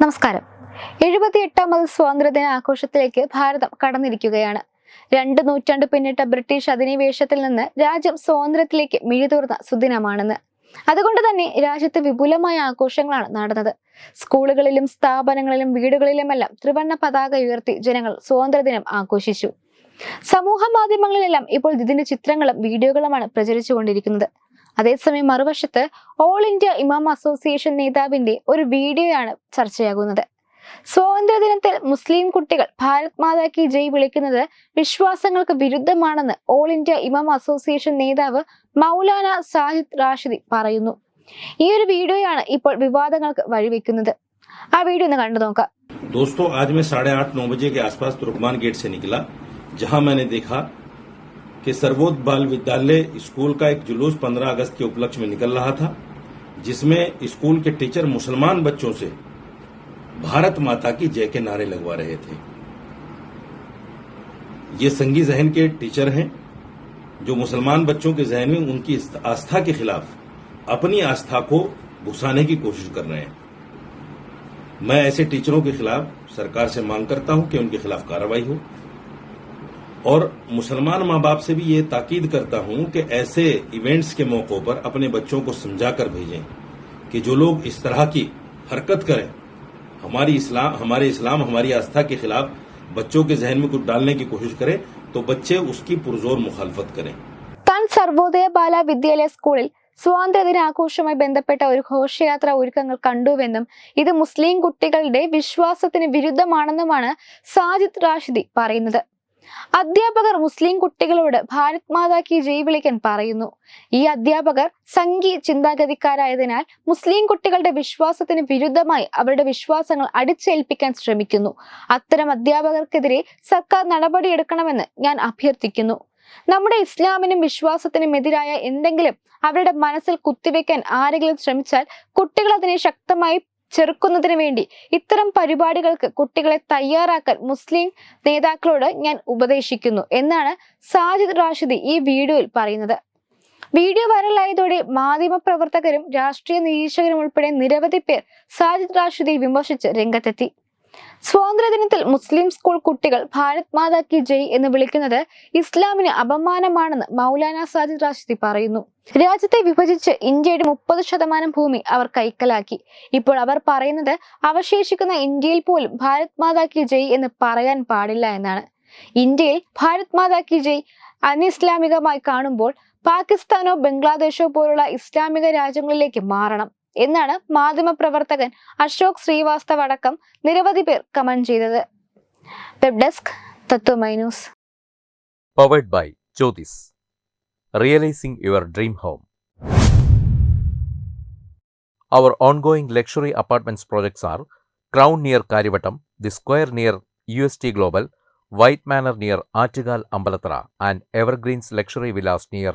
നമസ്കാരം. എഴുപത്തി എട്ടാമത് സ്വാതന്ത്ര്യദിന ആഘോഷത്തിലേക്ക് ഭാരതം കടന്നിരിക്കുകയാണ്. രണ്ട് നൂറ്റാണ്ട് പിന്നിട്ട ബ്രിട്ടീഷ് അധിനിവേശത്തിൽ നിന്ന് രാജ്യം സ്വാതന്ത്ര്യത്തിലേക്ക് മിഴിതൂർന്ന സുദിനമാണെന്ന്. അതുകൊണ്ട് തന്നെ രാജ്യത്ത് വിപുലമായ ആഘോഷങ്ങളാണ് നടന്നത്. സ്കൂളുകളിലും സ്ഥാപനങ്ങളിലും വീടുകളിലുമെല്ലാം ത്രിവർണ പതാക ഉയർത്തി ജനങ്ങൾ സ്വാതന്ത്ര്യദിനം ആഘോഷിച്ചു. സമൂഹ മാധ്യമങ്ങളിലെല്ലാം ഇപ്പോൾ ഇതിന്റെ ചിത്രങ്ങളും വീഡിയോകളുമാണ് പ്രചരിച്ചുകൊണ്ടിരിക്കുന്നത്. അതേസമയം മറുവശത്ത് ഓൾ ഇന്ത്യ ഇമാം അസോസിയേഷൻ നേതാവിന്റെ ഒരു വീഡിയോയാണ് ചർച്ചയാകുന്നത് സ്വാതന്ത്ര്യദിനത്തിൽ മുസ്ലിം കുട്ടികൾ ഭാരത് മാതാ കി ജയ് വിളിക്കുന്നത് വിശ്വാസങ്ങൾക്ക് വിരുദ്ധമാണെന്ന് ഓൾ ഇന്ത്യ ഇമാം അസോസിയേഷൻ നേതാവ് മൗലാന സാഹിദ് റാഷിദി പറയുന്നു ഈ ഒരു വീഡിയോയാണ് ഇപ്പോൾ വിവാദങ്ങൾക്ക് വഴിവെക്കുന്നത് ആ വീഡിയോ ഒന്ന് കണ്ടു നോക്കാം दोस्तों आज मैं साढ़े आठ नौ बजे के आसपास तुर्कमान गेट से निकला जहां मैंने देखा कि सर्वोदय बाल विद्यालय स्कूल का एक जुलूस 15 अगस्त के उपलक्ष्य में निकल रहा था, जिसमें स्कूल के टीचर मुसलमान बच्चों से भारत माता की जय के नारे लगवा रहे थे। ये संगी जहन के टीचर हैं, जो मुसलमान बच्चों के जहन में उनकी आस्था के खिलाफ अपनी आस्था को घुसाने की कोशिश कर रहे हैं। मैं ऐसे टीचरों के खिलाफ सरकार से मांग करता हूँ कि उनके खिलाफ कार्रवाई हो। और मुसलमान माँ बाप से भी ये ताकीद करता हूं कि ऐसे इवेंट्स के मौकों पर अपने बच्चों को समझाकर भेजें कि जो लोग इस तरह की हरकत करें हमारी इस्लाम हमारे इस्लाम हमारी आस्था के खिलाफ बच्चों के जहन में कुछ डालने की कोशिश करें तो बच्चे उसकी पुरजोर मुखालफत करें താൻ സർവോദയ ബാല വിദ്യാലയ സ്കൂളിൽ സ്വാതന്ത്ര്യദിന ആഘോഷവുമായി ബന്ധപ്പെട്ട ഒരു ഘോഷയാത്ര ഒരുക്കങ്ങൾ കണ്ടുവെന്നും ഇത് മുസ്ലിം കുട്ടികളുടെ വിശ്വാസത്തിന് വിരുദ്ധമാണെന്നുമാണ് സാജിദ് റാഷിദി പറയുന്നത് അധ്യാപകർ മുസ്ലിം കുട്ടികളോട് ഭാരത് മാതാ കി ജയ് വിളിക്കാൻ പറയുന്നു. ഈ അധ്യാപകർ സംഘി ചിന്താഗതിക്കാരായതിനാൽ മുസ്ലിം കുട്ടികളുടെ വിശ്വാസത്തിന് വിരുദ്ധമായി അവരുടെ വിശ്വാസങ്ങൾ അടിച്ചേൽപ്പിക്കാൻ ശ്രമിക്കുന്നു. അത്തരം അധ്യാപകർക്കെതിരെ സർക്കാർ നടപടിയെടുക്കണമെന്ന് ഞാൻ അഭ്യർത്ഥിക്കുന്നു. നമ്മുടെ ഇസ്ലാമിനും വിശ്വാസത്തിനും എതിരായ എന്തെങ്കിലും അവരുടെ മനസ്സിൽ കുത്തിവെക്കാൻ ആരെങ്കിലും ശ്രമിച്ചാൽ കുട്ടികൾ അതിനെ ശക്തമായി ചെറുക്കുന്നതിന് വേണ്ടി ഇത്തരം പരിപാടികൾക്ക് കുട്ടികളെ തയ്യാറാക്കാൻ മുസ്ലിം നേതാക്കളോട് ഞാൻ ഉപദേശിക്കുന്നു എന്നാണ് സാജിദ് റാഷിദി ഈ വീഡിയോയിൽ പറയുന്നത്. വീഡിയോ വൈറലായതോടെ മാധ്യമപ്രവർത്തകരും രാഷ്ട്രീയ നിരീക്ഷകരും ഉൾപ്പെടെ നിരവധി പേർ സാജിദ് റാഷിദി വിമർശിച്ച് രംഗത്തെത്തി. സ്വാതന്ത്ര്യദിനത്തിൽ മുസ്ലിം സ്കൂൾ കുട്ടികൾ ഭാരത് മാതാ കി ജയ് എന്ന് വിളിക്കുന്നത് ഇസ്ലാമിന് അപമാനമാണെന്ന് മൗലാന സാജിദ് റാഷിദി പറയുന്നു. രാജ്യത്തെ വിഭജിച്ച് ഇന്ത്യയുടെ മുപ്പത് ശതമാനം ഭൂമി അവർ കൈക്കലാക്കി. ഇപ്പോൾ അവർ പറയുന്നത് അവശേഷിക്കുന്ന ഇന്ത്യയിൽ പോലും ഭാരത് മാതാ കി ജയ് എന്ന് പറയാൻ പാടില്ല എന്നാണ്. ഇന്ത്യയിൽ ഭാരത് മാതാ കി ജയ് അനിസ്ലാമികമായി കാണുമ്പോൾ പാകിസ്ഥാനോ ബംഗ്ലാദേശോ പോലുള്ള ഇസ്ലാമിക രാജ്യങ്ങളിലേക്ക് മാറണം. എന്നാണ് മാധ്യമപ്രവർത്തകൻ അശോക് ശ്രീവാസ്തവ് അടക്കം നിരവധി പേർ കമന്റ് ചെയ്തത് web desk Tatwamayi news powered by Jyotis. Realizing your dream home. Our ongoing luxury apartments projects are Crown near Karivattam, The Square near UST Global, White Manor near Artigal Ambalatra, and Evergreens Luxury Villas near